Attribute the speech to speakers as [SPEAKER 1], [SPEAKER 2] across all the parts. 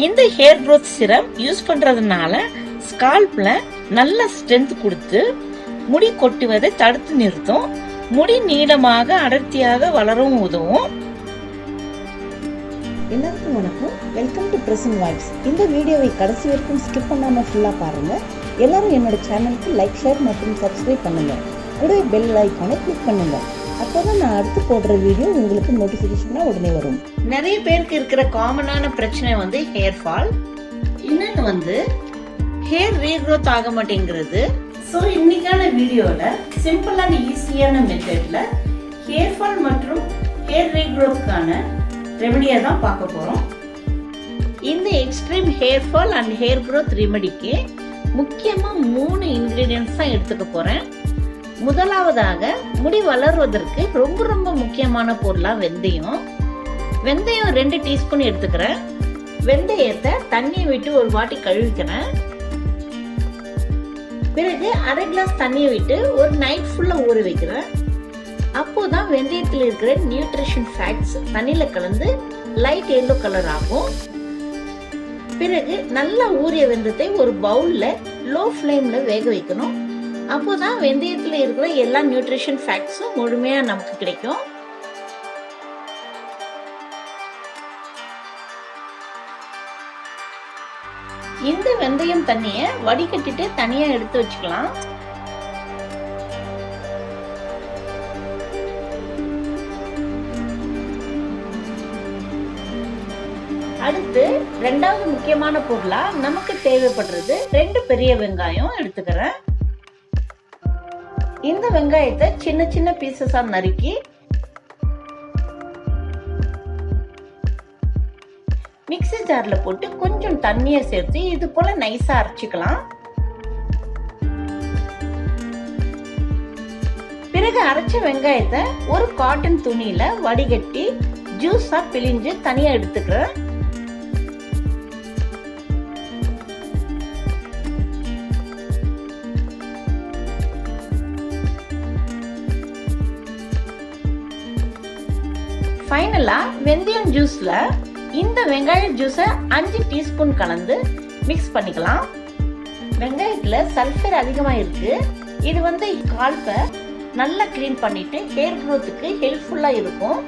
[SPEAKER 1] இந்த hair growth சிரம் use பண்றதுனால ஸ்கால்ப்ல நல்ல ஸ்ட்ரென்த் கொடுத்து முடி கொட்டுவதை தடுத்து நிறுத்தும். முடி நீளமாக அடர்த்தியாக வளரவும் உதவும்.
[SPEAKER 2] எல்லாருக்கும் வணக்கம். வெல்கம் டு பிரசன்ட் வைப்ஸ் இந்த வீடியோவை கடைசி வரைக்கும் ஸ்கிப் பண்ணாமல் ஃபுல்லாக பாருங்கள் எல்லாரும் என்னோட சேனலுக்கு லைக் ஷேர் மற்றும் சப்ஸ்கிரைப் பண்ணுங்கள் கூட பெல் ஐக்கானை கிளிக் அப்போ தான் நான் அடுத்து போடுற வீடியோ உங்களுக்கு நோட்டிஃபிகேஷனாக உடனே வரும்.
[SPEAKER 1] நிறைய பேருக்கு இருக்கிற காமனான பிரச்சனை வந்து ஹேர் ஃபால் இன்னொன்று வந்து ஹேர் ரீக்ரோத் ஆக மாட்டேங்கிறது. ஸோ இன்னைக்கான வீடியோல சிம்பிளான ஈஸியான மெத்தடில் ஹேர் ஃபால் மற்றும் ஹேர் ரீக்ரோத்க்கான ரெமடியை தான் பார்க்க போகிறோம் இந்த extreme hair fall and hair growth ரெமடிக்கு முக்கியமாக மூணு இன்க்ரீடியன்ஸ் தான் எடுத்துக்க போகிறேன் முதலாவதாக முடி வளர்வதற்கு ரொம்ப ரொம்ப முக்கியமான பொருளாக வெந்தயம். வெந்தயம் ரெண்டு டீஸ்பூன் எடுத்துக்கிறேன். வெந்தயத்தை தண்ணியை விட்டு ஒரு வாட்டி கழுவிக்கிறேன். பிறகு அரை கிளாஸ் தண்ணியை விட்டு ஒரு நைட் ஃபுல்லாக ஊற வைக்கிறேன். அப்போதான் வெந்தயத்தில் இருக்கிற நியூட்ரிஷன் ஃபேக்ட்ஸ் தண்ணியில் கலந்து லைட் எல்லோ கலர் ஆகும். பிறகு நல்லா ஊறிய வெந்தயத்தை ஒரு பவுலில் லோ ஃப்ளேமில் வேக வைக்கணும். அப்போதான் வெந்தயத்தில் இருக்கிற எல்லா நியூட்ரிஷன் ஃபேக்ட்ஸும் முழுமையாக நமக்கு கிடைக்கும். இந்த வெந்தயம் தண்ணிய வடிகட்டிட்டு தனியா எடுத்து வச்சுக்கலாம். அடுத்து ரெண்டாவது முக்கியமான பொருளா நமக்கு தேவைப்படுறது ரெண்டு பெரிய வெங்காயம் எடுத்துக்கிறேன். இந்த வெங்காயத்தை சின்ன சின்ன பீசஸா நறுக்கி மிக்ஸி ஜார்ல போட்டு கொஞ்சம் தண்ணியை சேர்த்து இது போல நைஸாக அரைச்சிக்கலாம். பிறகு அரைச்ச வெங்காயத்தை ஒரு காட்டன் துணியில வடிகட்டி ஜூஸா பிழிஞ்சு தனியா எடுத்துக்கிறேன். ஃபைனலா வெந்தயம் ஜூஸ்ல இந்த வெங்காய ஜூஸை அஞ்சு டீஸ்பூன் கலந்து மிக்ஸ் பண்ணிக்கலாம். வெங்காயத்தில் சல்ஃபர் அதிகமாக இருக்குது இது வந்து கால்பை நல்லா க்ளீன் பண்ணிவிட்டு ஹேர் க்ரோத்துக்கு ஹெல்ப்ஃபுல்லாக இருக்கும்.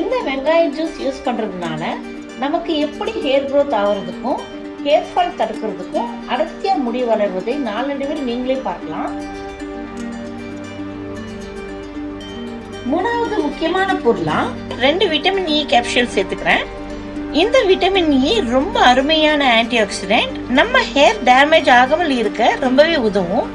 [SPEAKER 1] இந்த வெங்காய ஜூஸ் யூஸ் பண்ணுறதுனால நமக்கு எப்படி ஹேர் க்ரோத் ஆகிறதுக்கும் ஹேர் ஃபால் தடுக்கிறதுக்கும் அடர்த்தியாக முடி வளர்வதை நாளடைவில் நீங்களே பார்க்கலாம். மூணாவது முக்கியமான பொருளாக ரெண்டு விட்டமின் இ கேப்சூல் சேர்த்துக்கிறேன். இந்த விட்டமின் இ e ரொம்ப அருமையான ஆன்டி ஆக்சிடென்ட் நம்ம ஹேர் டேமேஜ் ஆகாமல் இருக்க ரொம்பவே உதவும்.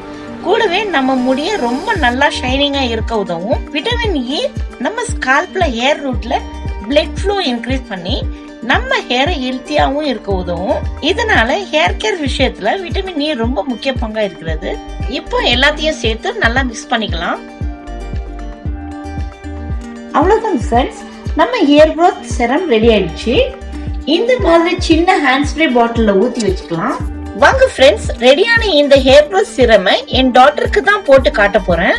[SPEAKER 1] கூடவே நம்ம முடிய ரொம்ப நல்லா ஷைனிங்கா இருக்க உதவும். விட்டமின் இ e நம்ம ஸ்கால்ப்ல ஹேர் ரூட்ல பிளட் ஃப்ளோ இன்க்ரீஸ் பண்ணி நம்ம ஹேரை ஹெல்த்தியாகவும் இருக்க உதவும். இதனால ஹேர் கேர் விஷயத்துல விட்டமின் இ e ரொம்ப முக்கிய பங்கா இருக்கிறது. இப்போ எல்லாத்தையும் சேர்த்து நல்லா மிக்ஸ் பண்ணிக்கலாம். அவ்வளோதான் ஃப்ரெண்ட்ஸ் நம்ம ஹேர் க்ரோத் செரம் ரெடி ஆயிடுச்சு. இந்த மாதிரி சின்ன ஹேண்ட் ஸ்ப்ரே பாட்டில்ல ஊத்தி வச்சுக்கலாம். வாங்க ஃப்ரெண்ட்ஸ் ரெடியான இந்த ஹேர் growth சிரமை என் டாட்டருக்கு தான் போட்டு காட்ட போறேன்.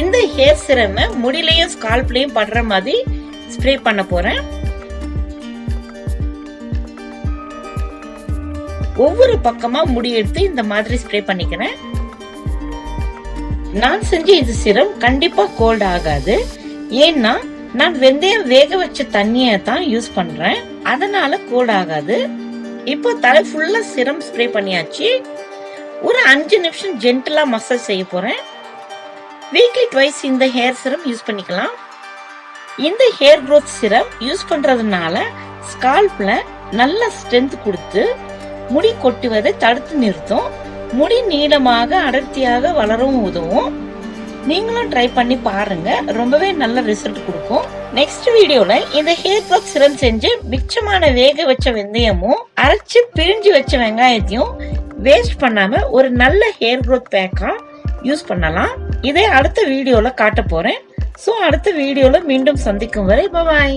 [SPEAKER 1] இந்த ஹேர் சிரமை முடியிலையும் ஸ்கால்ப்லையும் படுற மாதிரி ஸ்ப்ரே பண்ண போறேன். ஒவ்வொரு பக்கமா முடி எடுத்து இந்த மாதிரி ஸ்ப்ரே பண்ணிக்கிறேன். நான் செஞ்ச இந்த சிரம் கண்டிப்பா கோல்ட் ஆகாது. ஏன்னா நான் வெந்தயம் வேக வச்ச தண்ணியை தான் யூஸ் பண்றேன். அதனால கோல்ட் ஆகாது இப்போ தலை ஃபுல்லா சிரம் ஸ்ப்ரே பண்ணியாச்சு. ஒரு அஞ்சு நிமிஷம் ஜென்டலா மசாஜ் செய்ய போறேன். வீக்லி ட்வைஸ் இந்த ஹேர் சிரம் யூஸ் பண்ணிக்கலாம். இந்த ஹேர் க்ரோத் சிரம் யூஸ் பண்றதுனால ஸ்கால்ப்ல நல்ல ஸ்ட்ரென்த் கொடுத்து முடி கொட்டுவதை தடுத்து நிறுத்தும். முடி நீளமாக அடர்த்தியாக வளரவும் உதவும். நீங்களும் ட்ரை பண்ணி பாருங்க. ரொம்பவே நல்ல ரிசல்ட் கொடுக்கும். நெக்ஸ்ட் வீடியோல இந்த ஹேர் க்ரோத் சிரம் செஞ்சு மிச்சமான வேக வச்ச வெந்தயமும் அரைச்சு பிரிஞ்சு வச்ச வெங்காயத்தையும் வேஸ்ட் பண்ணாம ஒரு நல்ல ஹேர் க்ரோத் பேக்கா யூஸ் பண்ணலாம். இதை அடுத்த வீடியோல காட்ட போறேன். ஸோ அடுத்த வீடியோல மீண்டும் சந்திக்கும் வரை பாய்